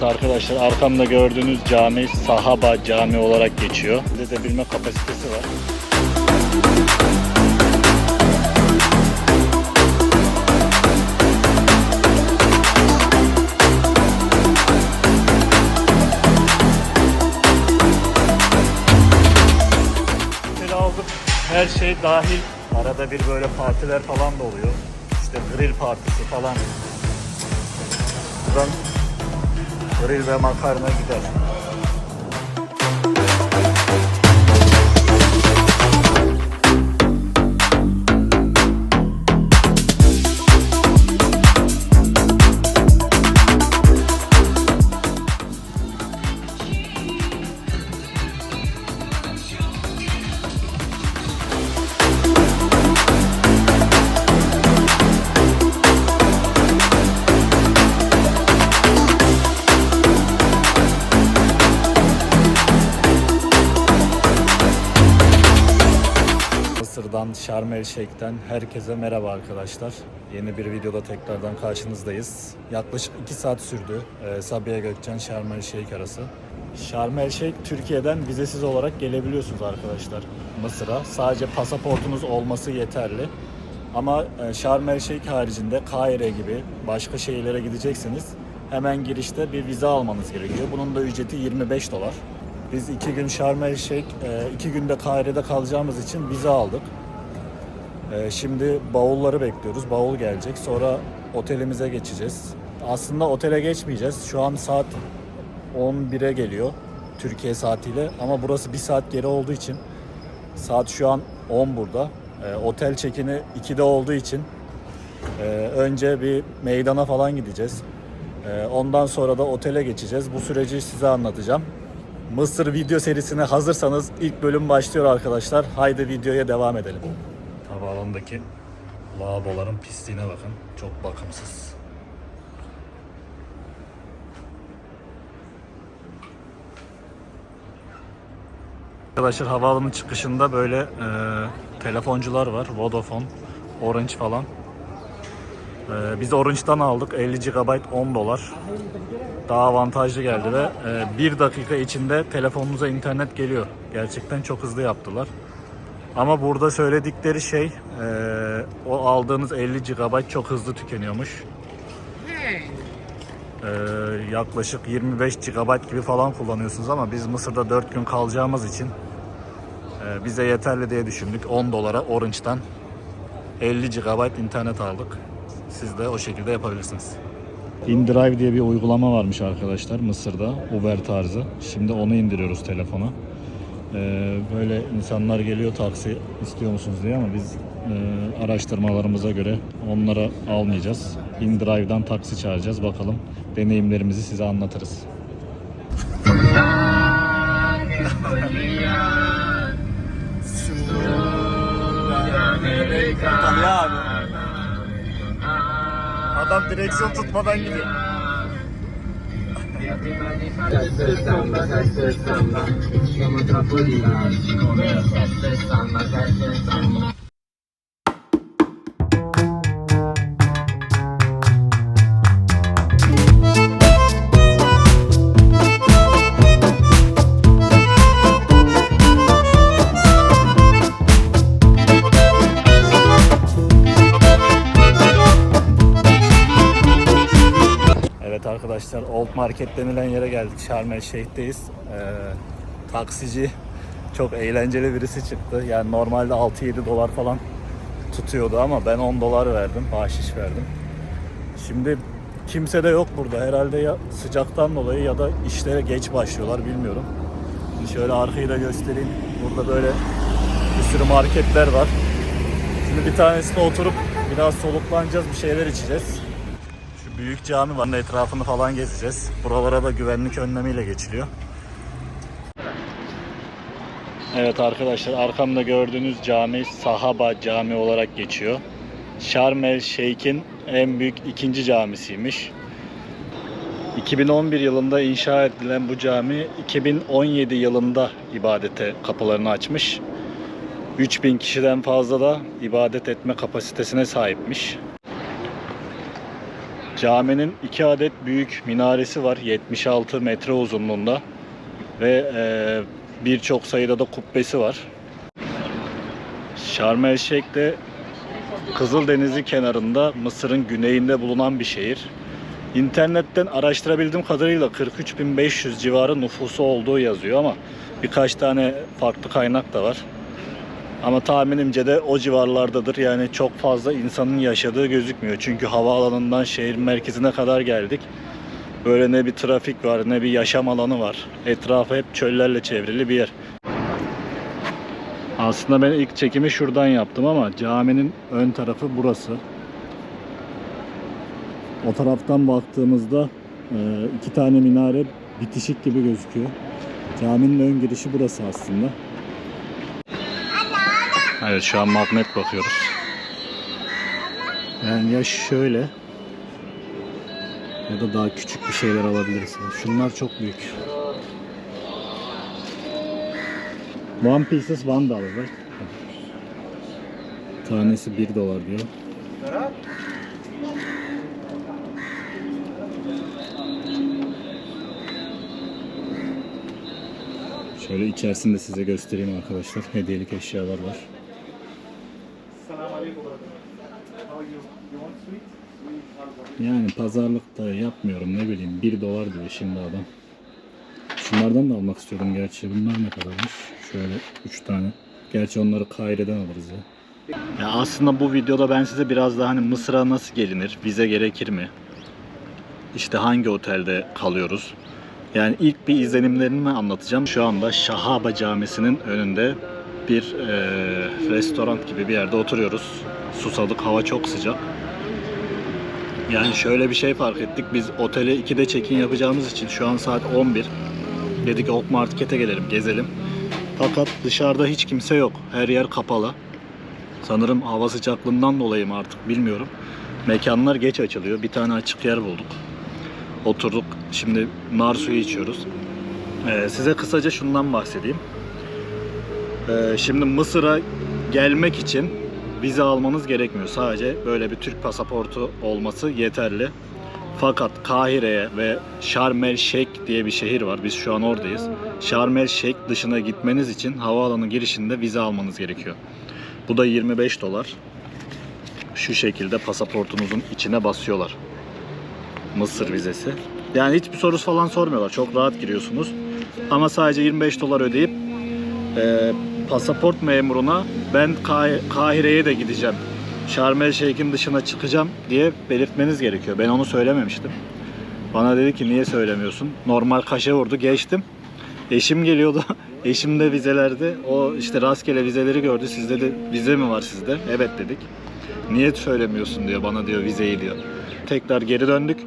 Evet arkadaşlar arkamda gördüğünüz cami Sahaba Cami olarak geçiyor. Edebilme kapasitesi var. Aldık. Her şey dahil. Arada bir böyle partiler falan da oluyor. İşte grill partisi falan. Buradan grill ve makarna gider. Mısır'dan Şarm El herkese merhaba arkadaşlar. Yeni bir videoda tekrardan karşınızdayız. Yaklaşık 2 saat sürdü e, Sabiha Gökçen Şarm El Şeyh arası. Şarm El Türkiye'den vizesiz olarak gelebiliyorsunuz arkadaşlar Mısır'a. Sadece pasaportunuz olması yeterli. Ama e, Şarm El haricinde Kahire gibi başka şehirlere gideceksiniz. Hemen girişte bir vize almanız gerekiyor. Bunun da ücreti 25 dolar. Biz iki gün Şarm El Şeyh, iki günde Kahire'de kalacağımız için vize aldık. E, Şimdi bavulları bekliyoruz. Bavul gelecek. Sonra otelimize geçeceğiz. Aslında otele geçmeyeceğiz. Şu an saat 11'e geliyor Türkiye saatiyle. Ama burası bir saat geri olduğu için saat şu an 10 burada. E, Otel çekini 2'de olduğu için e, önce bir meydana falan gideceğiz. E, Ondan sonra da otele geçeceğiz. Bu süreci size anlatacağım. Mısır video serisine hazırsanız ilk bölüm başlıyor arkadaşlar. Haydi videoya devam edelim. Havaalanındaki lavaboların pisliğine bakın. Çok bakımsız. Arkadaşlar havaalanının çıkışında böyle e, telefoncular var. Vodafone, Orange falan. E, biz Orange'dan aldık. 50 GB 10 dolar daha avantajlı geldi ve e, bir dakika içinde telefonunuza internet geliyor. Gerçekten çok hızlı yaptılar. Ama burada söyledikleri şey e, o aldığınız 50 GB çok hızlı tükeniyormuş. E, yaklaşık 25 GB gibi falan kullanıyorsunuz ama biz Mısır'da 4 gün kalacağımız için e, bize yeterli diye düşündük. 10 dolara Orange'dan 50 GB internet aldık. Siz de o şekilde yapabilirsiniz. InDrive diye bir uygulama varmış arkadaşlar Mısır'da Uber tarzı. Şimdi onu indiriyoruz telefona. Ee, böyle insanlar geliyor taksi istiyor musunuz diye ama biz e, araştırmalarımıza göre onlara almayacağız. InDrive'dan taksi çağıracağız. Bakalım deneyimlerimizi size anlatırız. Adam direksiyon tutmadan gidiyor. Everybody faz esse samba, faz esse samba. Chama outra polícia. Começa esse samba, faz esse samba. Arkadaşlar Old Market denilen yere geldik. Şarm El Şeyh'teyiz. Ee, taksici çok eğlenceli birisi çıktı. Yani normalde 6-7 dolar falan tutuyordu ama ben 10 dolar verdim. Bahşiş verdim. Şimdi kimse de yok burada. Herhalde ya sıcaktan dolayı ya da işlere geç başlıyorlar bilmiyorum. Şimdi şöyle arkayı da göstereyim. Burada böyle bir sürü marketler var. Şimdi bir tanesine oturup biraz soluklanacağız, bir şeyler içeceğiz. Büyük cami var. Etrafını falan gezeceğiz. Buralara da güvenlik önlemiyle geçiliyor. Evet arkadaşlar arkamda gördüğünüz cami Sahaba Cami olarak geçiyor. Şarm El en büyük ikinci camisiymiş. 2011 yılında inşa edilen bu cami 2017 yılında ibadete kapılarını açmış. 3000 kişiden fazla da ibadet etme kapasitesine sahipmiş. Caminin iki adet büyük minaresi var. 76 metre uzunluğunda. Ve e, birçok sayıda da kubbesi var. Şarm El Şeyh de Kızıldeniz'i kenarında Mısır'ın güneyinde bulunan bir şehir. İnternetten araştırabildiğim kadarıyla 43.500 civarı nüfusu olduğu yazıyor ama birkaç tane farklı kaynak da var. Ama tahminimce de o civarlardadır. Yani çok fazla insanın yaşadığı gözükmüyor. Çünkü havaalanından şehir merkezine kadar geldik. Böyle ne bir trafik var ne bir yaşam alanı var. Etrafı hep çöllerle çevrili bir yer. Aslında ben ilk çekimi şuradan yaptım ama caminin ön tarafı burası. O taraftan baktığımızda e, iki tane minare bitişik gibi gözüküyor. Caminin ön girişi burası aslında. Evet şu an magnet bakıyoruz. Yani ya şöyle ya da daha küçük bir şeyler alabiliriz. Şunlar çok büyük. One pieces one dollar right? Tanesi 1 dolar diyor. Şöyle içerisinde size göstereyim arkadaşlar. Hediyelik eşyalar var. Yani pazarlık da yapmıyorum ne bileyim 1 dolar diyor şimdi adam. Şunlardan da almak istiyordum gerçi. Bunlar ne kadarmış? Şöyle 3 tane. Gerçi onları Kaire'den alırız ya. Ya aslında bu videoda ben size biraz daha hani Mısır'a nasıl gelinir, vize gerekir mi? İşte hangi otelde kalıyoruz? Yani ilk bir izlenimlerimi anlatacağım. Şu anda Şahaba Camisi'nin önünde bir e, restoran gibi bir yerde oturuyoruz. Susadık, hava çok sıcak. Yani şöyle bir şey fark ettik. Biz otele 2'de check-in yapacağımız için şu an saat 11. Dedik Ok Market'e gelelim, gezelim. Fakat dışarıda hiç kimse yok. Her yer kapalı. Sanırım hava sıcaklığından dolayı mı artık bilmiyorum. Mekanlar geç açılıyor. Bir tane açık yer bulduk. Oturduk. Şimdi nar suyu içiyoruz. Ee, size kısaca şundan bahsedeyim. Ee, şimdi Mısır'a gelmek için vize almanız gerekmiyor. Sadece böyle bir Türk pasaportu olması yeterli. Fakat Kahire'ye ve Şarm El Şeyh diye bir şehir var. Biz şu an oradayız. Şarm El Şeyh dışına gitmeniz için havaalanı girişinde vize almanız gerekiyor. Bu da 25 dolar. Şu şekilde pasaportunuzun içine basıyorlar. Mısır vizesi. Yani hiçbir sorusu falan sormuyorlar. Çok rahat giriyorsunuz. Ama sadece 25 dolar ödeyip e, pasaport memuruna ben Kah- Kahire'ye de gideceğim. Şarm El Şeyh'in dışına çıkacağım diye belirtmeniz gerekiyor. Ben onu söylememiştim. Bana dedi ki niye söylemiyorsun? Normal kaşe vurdu geçtim. Eşim geliyordu. Eşim de vizelerde. O işte rastgele vizeleri gördü. Sizde de vize mi var sizde? Evet dedik. Niye söylemiyorsun diyor bana diyor vizeyi diyor. Tekrar geri döndük.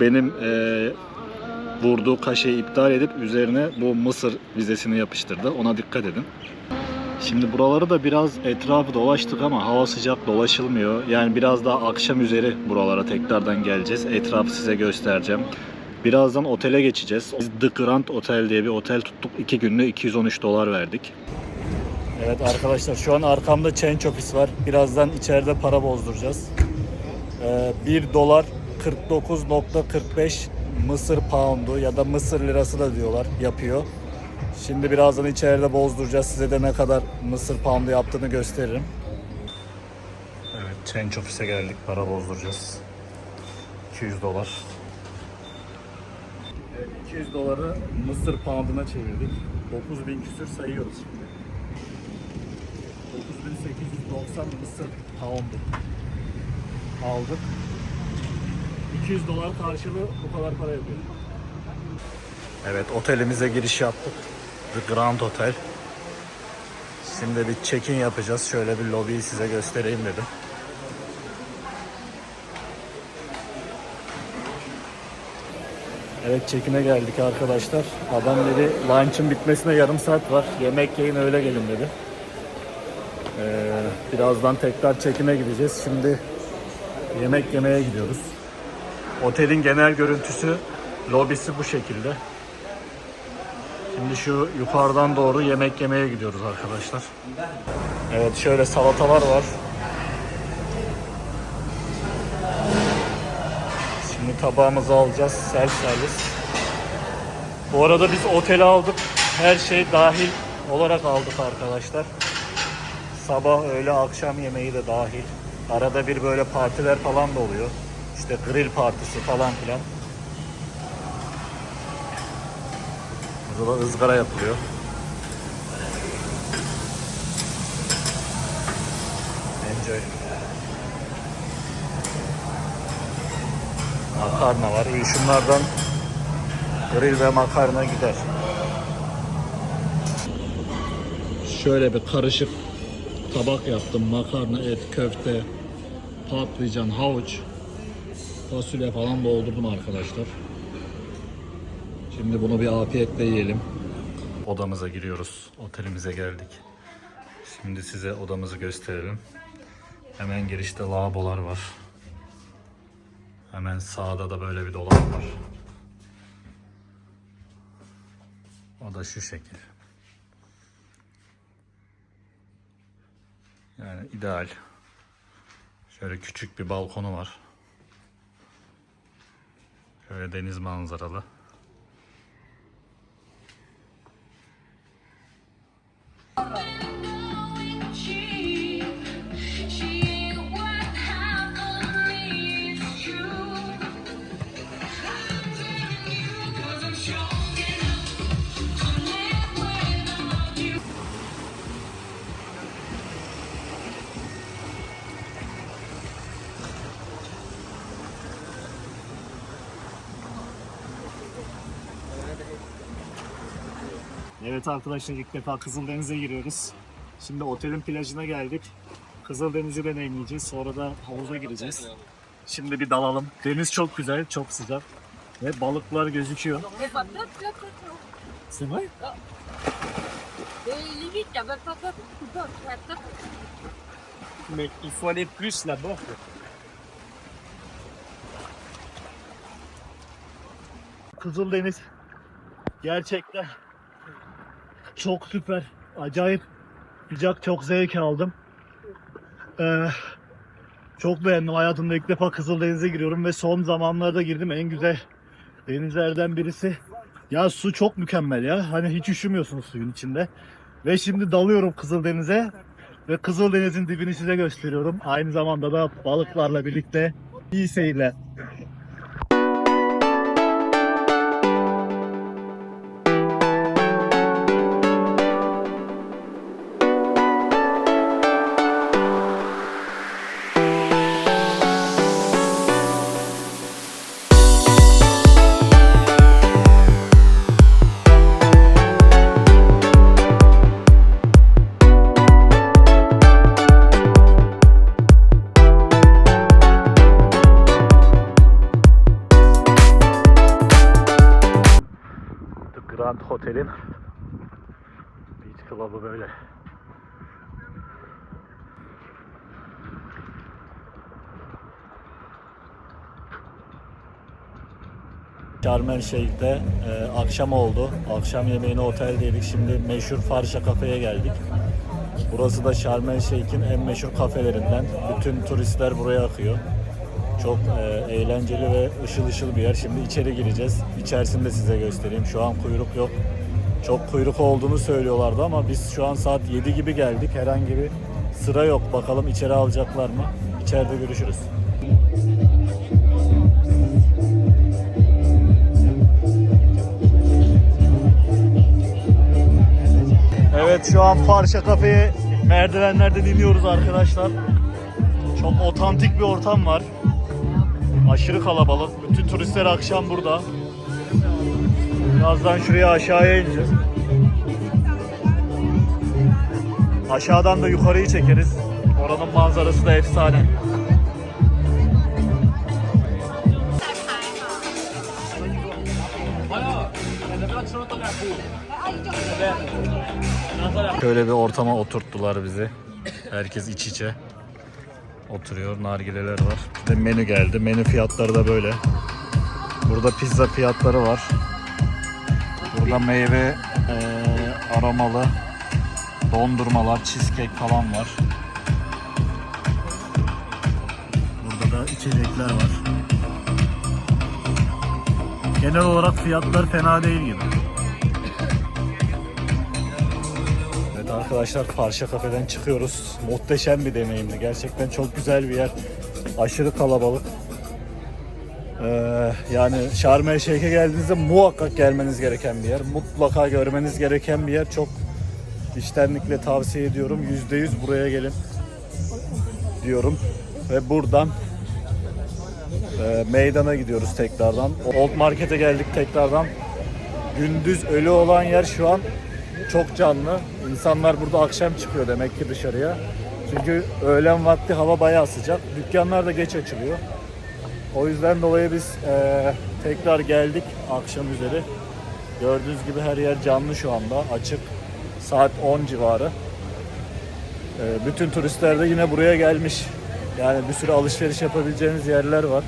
Benim eee vurduğu kaşeyi iptal edip üzerine bu Mısır vizesini yapıştırdı. Ona dikkat edin. Şimdi buraları da biraz etrafı dolaştık ama hava sıcak dolaşılmıyor. Yani biraz daha akşam üzeri buralara tekrardan geleceğiz. Etrafı size göstereceğim. Birazdan otele geçeceğiz. Biz The Grand Otel diye bir otel tuttuk. 2 günde 213 dolar verdik. Evet arkadaşlar şu an arkamda change office var. Birazdan içeride para bozduracağız. Ee, 1 dolar 49.45 Mısır poundu ya da Mısır lirası da diyorlar yapıyor. Şimdi birazdan içeride bozduracağız. Size de ne kadar Mısır poundu yaptığını gösteririm. Evet change office'e geldik. Para bozduracağız. 200 dolar. Evet, 200 doları Mısır pounduna çevirdik. 9000 küsür sayıyoruz şimdi. 9890 Mısır poundu aldık. 200 dolar karşılığı bu kadar para yapıyor. Evet otelimize giriş yaptık. The Grand Hotel. Şimdi bir check-in yapacağız. Şöyle bir lobiyi size göstereyim dedim. Evet check-in'e geldik arkadaşlar. Adam dedi lunch'ın bitmesine yarım saat var. Yemek yiyin öyle gelin dedi. Ee, birazdan tekrar check-in'e gideceğiz. Şimdi yemek yemeye gidiyoruz. Otelin genel görüntüsü, lobisi bu şekilde. Şimdi şu yukarıdan doğru yemek yemeye gidiyoruz arkadaşlar. Evet şöyle salatalar var. tabağımızı alacağız. Self servis. Bu arada biz otele aldık. Her şey dahil olarak aldık arkadaşlar. Sabah, öğle, akşam yemeği de dahil. Arada bir böyle partiler falan da oluyor. İşte grill partisi falan filan. Burada da ızgara yapılıyor. Enjoy. Makarna var. İyi şunlardan grill ve makarna gider. Şöyle bir karışık tabak yaptım. Makarna, et, köfte, patlıcan, havuç, fasulye falan doldurdum arkadaşlar. Şimdi bunu bir afiyetle yiyelim. Odamıza giriyoruz. Otelimize geldik. Şimdi size odamızı gösterelim. Hemen girişte lavabolar var. Hemen sağda da böyle bir dolap var. O da şu şekil. Yani ideal. Şöyle küçük bir balkonu var. Şöyle deniz manzaralı. Evet arkadaşlar ilk defa Kızıldeniz'e giriyoruz. Şimdi otelin plajına geldik. Kızıldeniz'i deneyimleyeceğiz. Sonra da havuza gireceğiz. Şimdi bir dalalım. Deniz çok güzel, çok sıcak. Ve balıklar gözüküyor. Top. Mais il faut aller plus là-bas. Kızıldeniz gerçekten çok süper. Acayip sıcak, çok zevk aldım. Ee, çok beğendim. Hayatımda ilk defa Kızıldeniz'e giriyorum ve son zamanlarda girdim. En güzel denizlerden birisi. Ya su çok mükemmel ya. Hani hiç üşümüyorsunuz suyun içinde. Ve şimdi dalıyorum Kızıldeniz'e. Ve Kızıldeniz'in dibini size gösteriyorum. Aynı zamanda da balıklarla birlikte iyi seyirler. Club'ı böyle. Sharm el Şeyh'te e, akşam oldu. Akşam yemeğini oteldeydik. Şimdi meşhur Farşa Kafe'ye geldik. Burası da Sharm el Şeyh'in en meşhur kafelerinden. Bütün turistler buraya akıyor. Çok e, eğlenceli ve ışıl ışıl bir yer. Şimdi içeri gireceğiz. İçerisini de size göstereyim. Şu an kuyruk yok. Çok kuyruk olduğunu söylüyorlardı ama biz şu an saat 7 gibi geldik. Herhangi bir sıra yok. Bakalım içeri alacaklar mı? İçeride görüşürüz. Evet şu an Farşa Kafe'ye merdivenlerden iniyoruz arkadaşlar. Çok otantik bir ortam var. Aşırı kalabalık. Bütün turistler akşam burada. Birazdan şuraya aşağıya ineceğiz. Aşağıdan da yukarıyı çekeriz. Oranın manzarası da efsane. Şöyle bir ortama oturttular bizi. Herkes iç içe oturuyor. Nargileler var. Bir de menü geldi. Menü fiyatları da böyle. Burada pizza fiyatları var. Burada meyve eee, aromalı dondurmalar, cheesecake falan var. Burada da içecekler var. Genel olarak fiyatlar fena değil gibi. Evet arkadaşlar Farşa Kafe'den çıkıyoruz. Muhteşem bir deneyimdi. Gerçekten çok güzel bir yer. Aşırı kalabalık. Ee, yani Şarm El Şeyh'e geldiğinizde muhakkak gelmeniz gereken bir yer. Mutlaka görmeniz gereken bir yer. Çok içtenlikle tavsiye ediyorum. %100 buraya gelin diyorum. Ve buradan e, meydana gidiyoruz tekrardan. Old Market'e geldik tekrardan. Gündüz ölü olan yer şu an çok canlı. İnsanlar burada akşam çıkıyor demek ki dışarıya. Çünkü öğlen vakti hava bayağı sıcak. Dükkanlar da geç açılıyor. O yüzden dolayı biz e, tekrar geldik akşam üzeri. Gördüğünüz gibi her yer canlı şu anda. Açık. Saat 10 civarı. E, bütün turistler de yine buraya gelmiş. Yani bir sürü alışveriş yapabileceğiniz yerler var.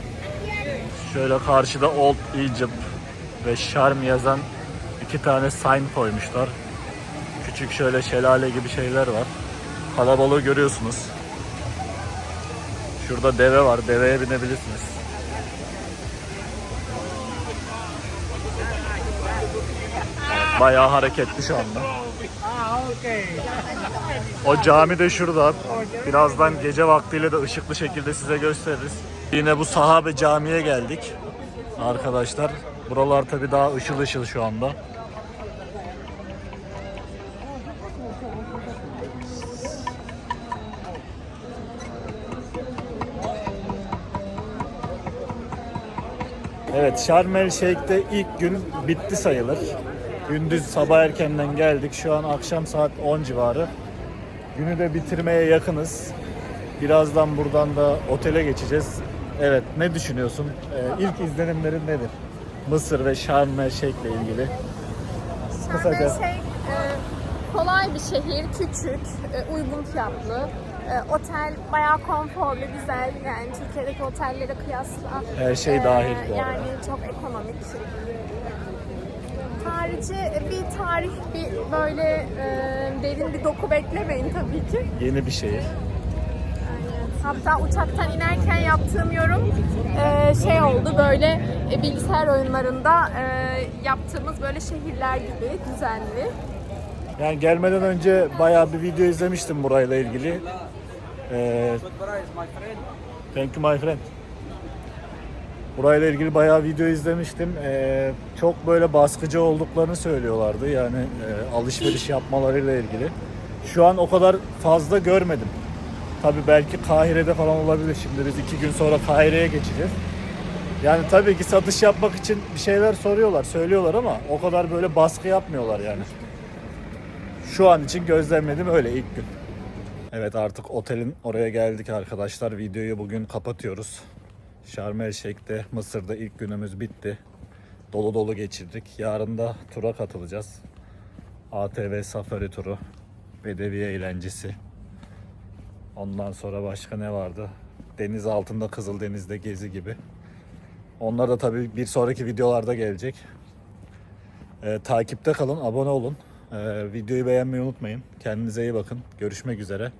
Şöyle karşıda Old Egypt ve Şarm yazan iki tane sign koymuşlar. Küçük şöyle şelale gibi şeyler var. Kalabalığı görüyorsunuz. Şurada deve var. Deveye binebilirsiniz. Bayağı hareketli şu anda. O cami de şurada. Birazdan gece vaktiyle de ışıklı şekilde size gösteririz. Yine bu sahabe camiye geldik. Arkadaşlar. Buralar tabi daha ışıl ışıl şu anda. Evet, Şarm El Şeyh'te ilk gün bitti sayılır. Gündüz sabah erkenden geldik. Şu an akşam saat 10 civarı. Günü de bitirmeye yakınız. Birazdan buradan da otele geçeceğiz. Evet, ne düşünüyorsun? Ee, ilk izlenimlerin nedir? Mısır ve Şarm El Şeyh'le ilgili. Şarm El Şeyh e, kolay bir şehir, küçük, e, uygun fiyatlı. E, otel bayağı konforlu, güzel. Yani Türkiye'deki otellere kıyasla. Her şey e, dahil bu arada. Yani çok ekonomik. Harici e, bir tarih, bir böyle e, derin bir doku beklemeyin tabii ki. Yeni bir şehir. Hatta uçaktan inerken yaptığım yorum e, şey oldu böyle e, bilgisayar oyunlarında e, yaptığımız böyle şehirler gibi düzenli. Yani gelmeden önce bayağı bir video izlemiştim burayla ilgili. Ee, thank you my friend. Burayla ilgili bayağı video izlemiştim. Ee, çok böyle baskıcı olduklarını söylüyorlardı. Yani e, alışveriş yapmalarıyla ilgili. Şu an o kadar fazla görmedim. Tabii belki Kahire'de falan olabilir. Şimdi biz iki gün sonra Kahire'ye geçeceğiz. Yani tabii ki satış yapmak için bir şeyler soruyorlar, söylüyorlar ama o kadar böyle baskı yapmıyorlar yani. Şu an için gözlemledim öyle ilk gün. Evet artık otelin oraya geldik arkadaşlar. Videoyu bugün kapatıyoruz. Şarm El Şeyh'te Mısır'da ilk günümüz bitti. Dolu dolu geçirdik. Yarın da tura katılacağız. ATV safari turu. Bedevi eğlencesi. Ondan sonra başka ne vardı? Deniz altında Kızıldeniz'de gezi gibi. Onlar da tabii bir sonraki videolarda gelecek. Ee, takipte kalın, abone olun. Ee, videoyu beğenmeyi unutmayın. Kendinize iyi bakın. Görüşmek üzere.